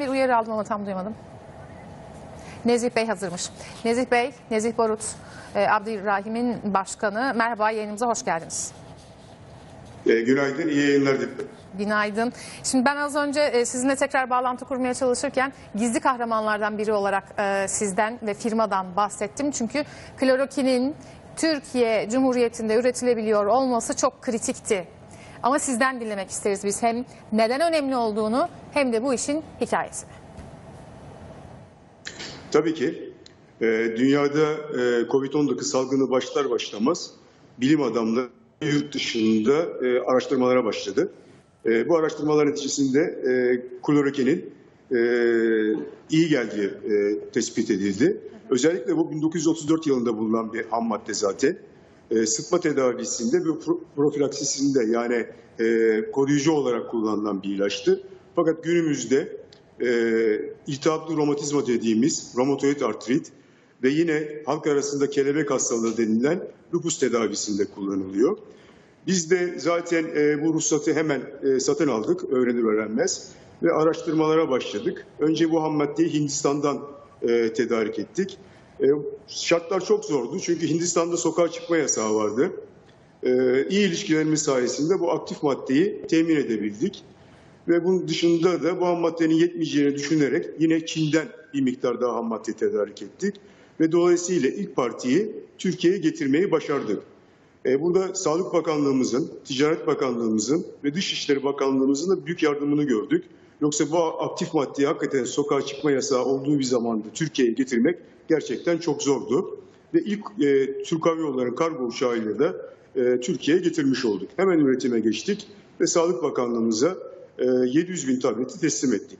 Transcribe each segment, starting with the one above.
Bir uyarı aldım ama tam duymadım. Nezih Bey hazırmış. Nezih Bey, Nezih Barut, e, Abdurrahim'in başkanı. Merhaba yayınımıza hoş geldiniz. E, günaydın, iyi yayınlar dilerim. Günaydın. Şimdi ben az önce e, sizinle tekrar bağlantı kurmaya çalışırken gizli kahramanlardan biri olarak e, sizden ve firmadan bahsettim. Çünkü klorokinin Türkiye Cumhuriyeti'nde üretilebiliyor olması çok kritikti. Ama sizden dinlemek isteriz biz hem neden önemli olduğunu hem de bu işin hikayesini. Tabii ki e, dünyada e, Covid-19 salgını başlar başlamaz bilim adamları yurt dışında e, araştırmalara başladı. E, bu araştırmalar neticesinde klorokinin iyi geldiği tespit edildi. Özellikle bu 1934 yılında bulunan bir ham madde zaten. E, sıtma tedavisinde ve pro- profilaksisinde yani e, koruyucu olarak kullanılan bir ilaçtı. Fakat günümüzde e, iltihaplı romatizma dediğimiz romatoid artrit ve yine halk arasında kelebek hastalığı denilen lupus tedavisinde kullanılıyor. Biz de zaten e, bu ruhsatı hemen e, satın aldık öğrenir öğrenmez ve araştırmalara başladık. Önce bu ham maddeyi Hindistan'dan e, tedarik ettik. E, şartlar çok zordu çünkü Hindistan'da sokağa çıkma yasağı vardı. E, iyi ilişkilerimiz sayesinde bu aktif maddeyi temin edebildik. Ve bunun dışında da bu ham maddenin yetmeyeceğini düşünerek yine Çin'den bir miktar daha ham madde tedarik ettik. Ve dolayısıyla ilk partiyi Türkiye'ye getirmeyi başardık. E, Burada Sağlık Bakanlığımızın, Ticaret Bakanlığımızın ve Dışişleri Bakanlığımızın da büyük yardımını gördük. Yoksa bu aktif maddeyi hakikaten sokağa çıkma yasağı olduğu bir zamanda Türkiye'ye getirmek gerçekten çok zordu. Ve ilk e, Türk Hava Yolları'nın kargo uçağıyla da e, Türkiye'ye getirmiş olduk. Hemen üretime geçtik ve Sağlık Bakanlığımıza e, 700 bin tableti teslim ettik.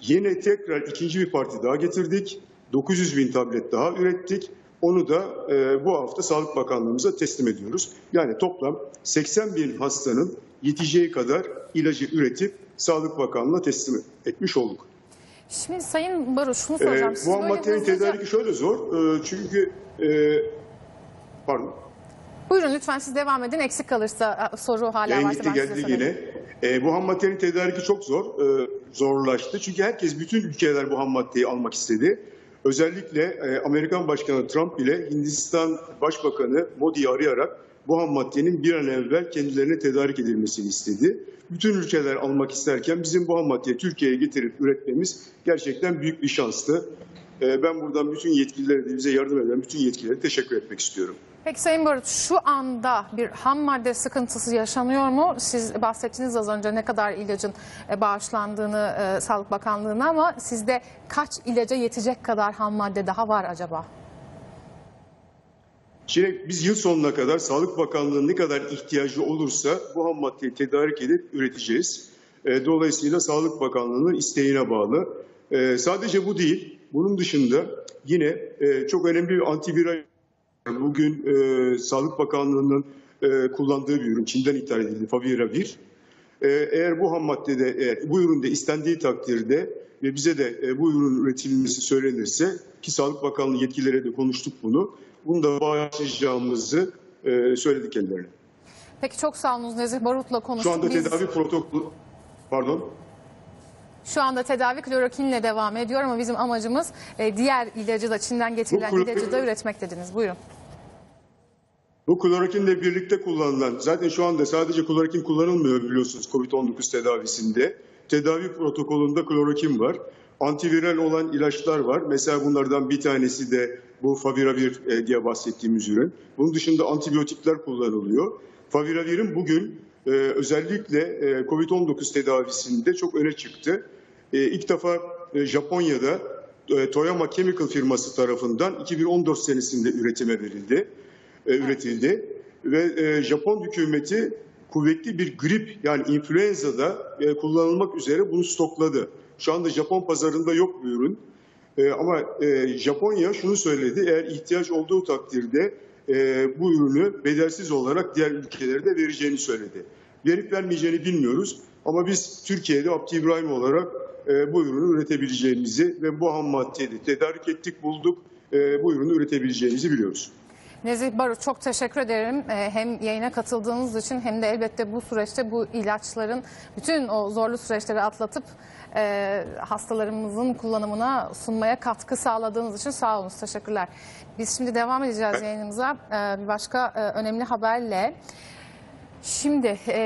Yine tekrar ikinci bir parti daha getirdik. 900 bin tablet daha ürettik. Onu da e, bu hafta Sağlık Bakanlığımıza teslim ediyoruz. Yani toplam 80 bin hastanın yeteceği kadar ilacı üretip Sağlık Bakanlığı'na teslim etmiş olduk. Şimdi Sayın Barut şunu E, soracağım. Siz bu maddenin hızlıca- tedariki şöyle zor. E, çünkü e, pardon. Buyurun lütfen siz devam edin. Eksik kalırsa soru hala Yayın varsa gitti ben size sorayım. yine. E, bu ham maddenin tedariki çok zor, e, zorlaştı. Çünkü herkes, bütün ülkeler bu ham maddeyi almak istedi. Özellikle e, Amerikan Başkanı Trump bile Hindistan Başbakanı Modi'yi arayarak bu ham maddenin bir an evvel kendilerine tedarik edilmesini istedi. Bütün ülkeler almak isterken bizim bu ham maddeyi Türkiye'ye getirip üretmemiz gerçekten büyük bir şanstı. E, ben buradan bütün yetkililere bize yardım eden bütün yetkililere teşekkür etmek istiyorum. Peki Sayın Barut şu anda bir ham madde sıkıntısı yaşanıyor mu? Siz bahsettiniz az önce ne kadar ilacın e, bağışlandığını e, Sağlık Bakanlığı'na ama sizde kaç ilaca yetecek kadar ham madde daha var acaba? Şimdi biz yıl sonuna kadar Sağlık Bakanlığı'nın ne kadar ihtiyacı olursa bu ham maddeyi tedarik edip üreteceğiz. E, Dolayısıyla Sağlık Bakanlığı'nın isteğine bağlı. E, Sadece bu değil, bunun dışında yine e, çok önemli bir antiviral bugün e, Sağlık Bakanlığı'nın e, kullandığı bir ürün, Çin'den ithal edildi, Faviravir. E, Eğer bu ham maddede, eğer bu üründe istendiği takdirde ve bize de e, bu ürünün üretilmesi söylenirse ki Sağlık Bakanlığı yetkililere de konuştuk bunu. Bunu da bağışlayacağımızı e, söyledik kendilerine. Peki çok sağ olunuz Nezih Barut'la konuştuk. Şu anda Biz- tedavi protokolü, pardon. Şu anda tedavi klorokinle devam ediyor ama bizim amacımız e, diğer ilacı da Çin'den getirilen Bu ilacı da üretmek dediniz. Buyurun. Bu klorokinle birlikte kullanılan, zaten şu anda sadece klorokin kullanılmıyor biliyorsunuz COVID-19 tedavisinde. Tedavi protokolünde klorokin var. Antiviral olan ilaçlar var. Mesela bunlardan bir tanesi de bu Faviravir e, diye bahsettiğimiz ürün. Bunun dışında antibiyotikler kullanılıyor. Faviravir'in bugün e, özellikle e, COVID-19 tedavisinde çok öne çıktı. İlk defa Japonya'da Toyama Chemical firması tarafından 2014 senesinde üretime verildi üretildi ve e, Japon hükümeti kuvvetli bir grip yani influenza'da e, kullanılmak üzere bunu stokladı. Şu anda Japon pazarında yok bu ürün. E, ama e, Japonya şunu söyledi, eğer ihtiyaç olduğu takdirde e, bu ürünü bedelsiz olarak diğer ülkelere de vereceğini söyledi. Verip vermeyeceğini bilmiyoruz ama biz Türkiye'de Abdi İbrahim olarak e, bu ürünü üretebileceğimizi ve bu ham maddeyi de tedarik ettik, bulduk, e, bu ürünü üretebileceğimizi biliyoruz. Nezih Barut çok teşekkür ederim. Ee, Hem yayına katıldığınız için hem de elbette bu süreçte bu ilaçların bütün o zorlu süreçleri atlatıp e, hastalarımızın kullanımına sunmaya katkı sağladığınız için sağ olun. Teşekkürler. Biz şimdi devam edeceğiz yayınımıza Ee, bir başka e, önemli haberle. Şimdi e,